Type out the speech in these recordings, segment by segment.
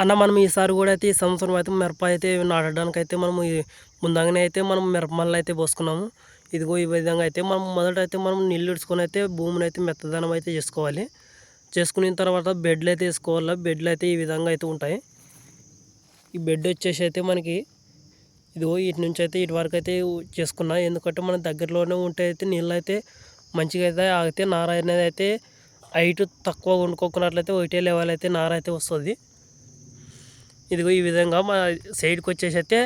అన్న మనం ఈసారి కూడా అయితే ఈ సంవత్సరం అయితే మిరప అయితే నాటడానికి అయితే మనం ముందంగానే అయితే మనం మిరపమల్లు అయితే పోసుకున్నాము. ఇదిగో ఈ విధంగా అయితే మనం మొదట అయితే మనం నీళ్ళు ఇడుచుకొని అయితే భూమిని అయితే మెత్తదనం అయితే చేసుకోవాలి. చేసుకున్న తర్వాత బెడ్లు అయితే వేసుకోవాలి? బెడ్లు అయితే ఈ విధంగా అయితే ఉంటాయి. ఈ బెడ్ వచ్చేసి అయితే మనకి ఇదిగో ఇటు నుంచి అయితే ఇటు వరకు అయితే చేసుకున్నా. ఎందుకంటే మన దగ్గరలోనే ఉంటే అయితే నీళ్ళు అయితే మంచిగా అయితే ఆగితే నార అనేది అయితే హైట్ తక్కువ వండుకోకున్నట్లయితే ఒకటే లెవెల్ అయితే నార అయితే వస్తుంది. ఇదిగో ఈ విధంగా మా సైడ్కి వచ్చేసి అయితే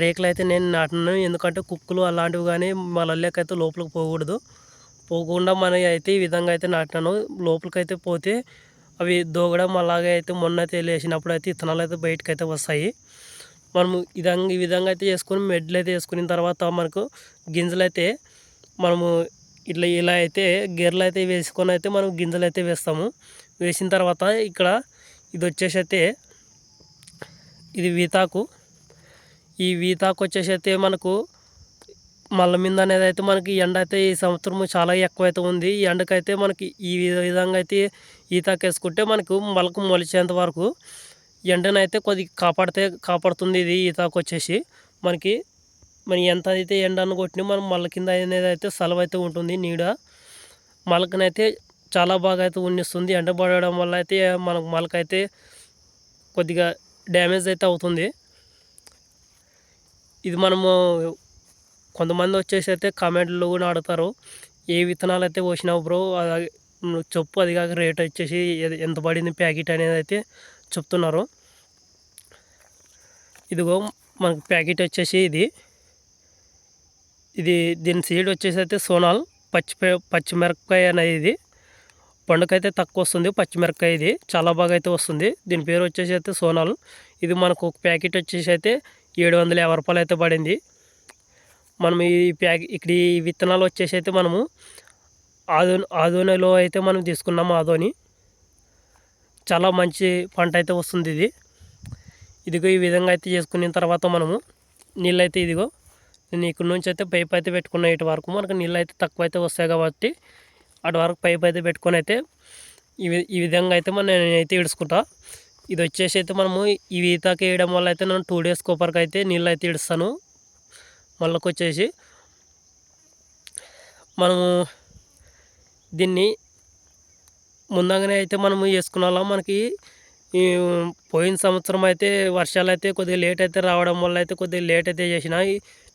రేకులు అయితే నేను నాటినాను ఎందుకంటే కుక్కలు అలాంటివి కానీ మళ్ళీకైతే లోపలికి పోకూడదు. పోకుండా మన అయితే ఈ విధంగా అయితే నాటినాను లోపలికైతే పోతే అవి దూగడం అలాగే అయితే మొన్న అయితే లేచినప్పుడు అయితే ఇత్తనాలు అయితే బయటకు అయితే వస్తాయి. మనము ఇదంగా ఈ విధంగా అయితే చేసుకొని మెడ్లు అయితే వేసుకున్న తర్వాత మనకు గింజలు అయితే మనము ఇట్లా ఇలా అయితే గెర్రలు అయితే వేసుకొని అయితే మనం గింజలు అయితే వేస్తాము. వేసిన తర్వాత ఇక్కడ ఇది వచ్చేసి అయితే ఇది వీతాకు. ఈ వీతాకు వచ్చేసి అయితే మనకు మల్ల మీద అనేది అయితే మనకి ఎండ అయితే ఈ సంవత్సరం చాలా ఎక్కువ అయితే ఉంది. ఈ ఎండకైతే మనకి ఈ విధంగా అయితే ఈతాకు వేసుకుంటే మనకు మొలకు మొలిచేంత వరకు ఎండనైతే కొద్దిగా కాపాడితే కాపాడుతుంది ఇది ఈతాకు వచ్చేసి. మనకి మన ఎంత అయితే ఎండను కొట్టినా మనం మల్ల కింద అనేది అయితే సెలవు అయితే ఉంటుంది నీడ మొలకనైతే చాలా బాగా అయితే ఉన్నిస్తుంది. ఎండ పడడం వల్ల అయితే మనకు మొలకైతే కొద్దిగా డ్యామేజ్ అయితే అవుతుంది. ఇది మనము కొంతమంది వచ్చేసి అయితే కామెంట్లో కూడా అడుగుతారు ఏ విత్తనాలు అయితే పోసినావు బ్రో? చెప్పు అది కాక రేట్ వచ్చేసి ఎంత పడింది ప్యాకెట్ అనేది అయితే చెప్తున్నారు. ఇదిగో మనకు ప్యాకెట్ వచ్చేసి ఇది. ఇది దీని సీడ్ వచ్చేసి అయితే సోనాల్ పచ్చి పచ్చిమిరపకాయ అనేది ఇది. పండుకైతే తక్కువ వస్తుంది పచ్చిమిరపకాయ ఇది చాలా బాగా అయితే వస్తుంది. దీని పేరు వచ్చేసి అయితే సోనాల్. ఇది మనకు ఒక ప్యాకెట్ వచ్చేసి అయితే ఏడు వందల యాభై రూపాయలు అయితే పడింది. మనం ఈ ప్యాక్ ఇక్కడ ఈ విత్తనాలు వచ్చేసి అయితే మనము ఆదో ఆదోనిలో అయితే మనం తీసుకున్నాము ఆదోని. చాలా మంచి పంట అయితే వస్తుంది ఇది. ఇదిగో ఈ విధంగా అయితే చేసుకున్న తర్వాత మనము నీళ్ళు అయితే ఇదిగో నేను ఇక్కడ నుంచి అయితే పైప్ అయితే పెట్టుకున్న ఇటు వరకు. మనకు నీళ్ళు అయితే తక్కువ అయితే వస్తాయి కాబట్టి అటు వరకు పైప్ అయితే పెట్టుకొని అయితే ఈ విధంగా అయితే మనం నేనైతే ఇడుచుకుంటా. ఇది వచ్చేసి అయితే మనము ఈ ఈతకి వేయడం వల్ల అయితే నేను టూ డేస్ కొప్పరికి అయితే నీళ్ళు అయితే ఇడుస్తాను. మళ్ళీకి వచ్చేసి మనము దీన్ని ముందంగానే అయితే మనము వేసుకున్న మనకి ఈ పోయిన సంవత్సరం అయితే వర్షాలు అయితే కొద్దిగా లేట్ అయితే రావడం వల్ల అయితే కొద్దిగా లేట్ అయితే చేసిన.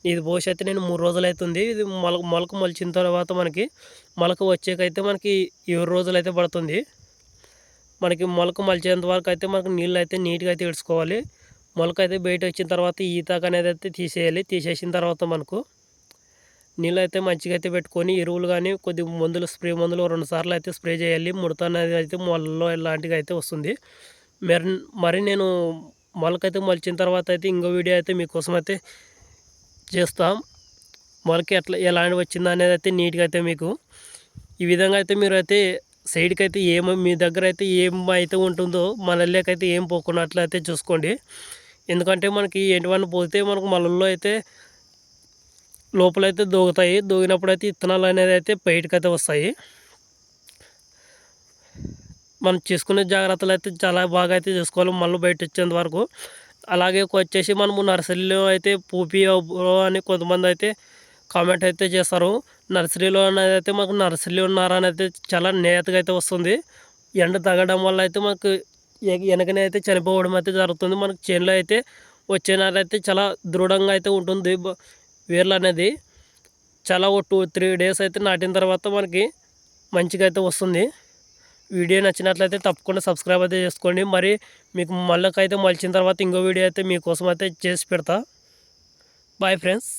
ఇది పోసి అయితే నేను మూడు రోజులు అవుతుంది ఇది మొలక మొలక మొలిచిన తర్వాత మనకి మొలక వచ్చేకైతే మనకి ఏడు రోజులు అయితే పడుతుంది. మనకి మొలక మలిచేంత వరకు అయితే మనకు నీళ్ళు అయితే నీట్గా అయితే ఇడుచుకోవాలి మొలక అయితే బయట వచ్చిన తర్వాత ఈతాక అనేది అయితే తీసేయాలి. తీసేసిన తర్వాత మనకు నీళ్ళు అయితే మంచిగా అయితే పెట్టుకొని ఎరువులు కానీ కొద్ది మందులు స్ప్రే మందులు రెండు సార్లు అయితే స్ప్రే చేయాలి. ముడత అనేది అయితే మొలలో ఇలాంటివి అయితే వస్తుంది. మరి మరి నేను మొలకైతే మలిచిన తర్వాత అయితే ఇంకో వీడియో అయితే మీకోసం అయితే చేస్తాం. మొలక ఎట్లా ఎలాంటి వచ్చిందా అనేది అయితే నీట్గా అయితే మీకు ఈ విధంగా అయితే మీరు అయితే సైడ్కి అయితే ఏమో మీ దగ్గర అయితే ఏం అయితే ఉంటుందో మనల్లోకైతే ఏం పోకున్నట్లయితే చూసుకోండి. ఎందుకంటే మనకి ఎటువంటి పోతే మనకు మళ్ళీ అయితే లోపలైతే దూగుతాయి. దూగినప్పుడు అయితే ఇత్తనాలు అనేది అయితే బయటకైతే వస్తాయి. మనం చేసుకునే జాగ్రత్తలు అయితే చాలా బాగా అయితే చేసుకోవాలి. మళ్ళీ బయట వచ్చేంత వరకు అలాగే వచ్చేసి మనము నర్సరీలో అయితే పూపి అని కొంతమంది అయితే కామెంట్ అయితే చేస్తారు. నర్సరీలో అనేది అయితే మాకు నర్సరీలో ఉన్నారని అయితే చాలా నేతగా అయితే వస్తుంది. ఎండ తగ్గడం వల్ల అయితే మాకు వెనకనే అయితే చనిపోవడం అయితే జరుగుతుంది. మనకు చేనులో అయితే వచ్చే అయితే చాలా దృఢంగా అయితే ఉంటుంది వేర్లు అనేది. చాలా ఒక టూ త్రీ డేస్ అయితే నాటిన తర్వాత మనకి మంచిగా అయితే వస్తుంది. వీడియో నచ్చినట్లయితే తప్పకుండా సబ్స్క్రైబ్ అయితే చేసుకోండి. మరి మీకు మళ్ళకైతే మలిచిన తర్వాత ఇంకో వీడియో అయితే మీకోసం అయితే చేసి పెడతా. Bye friends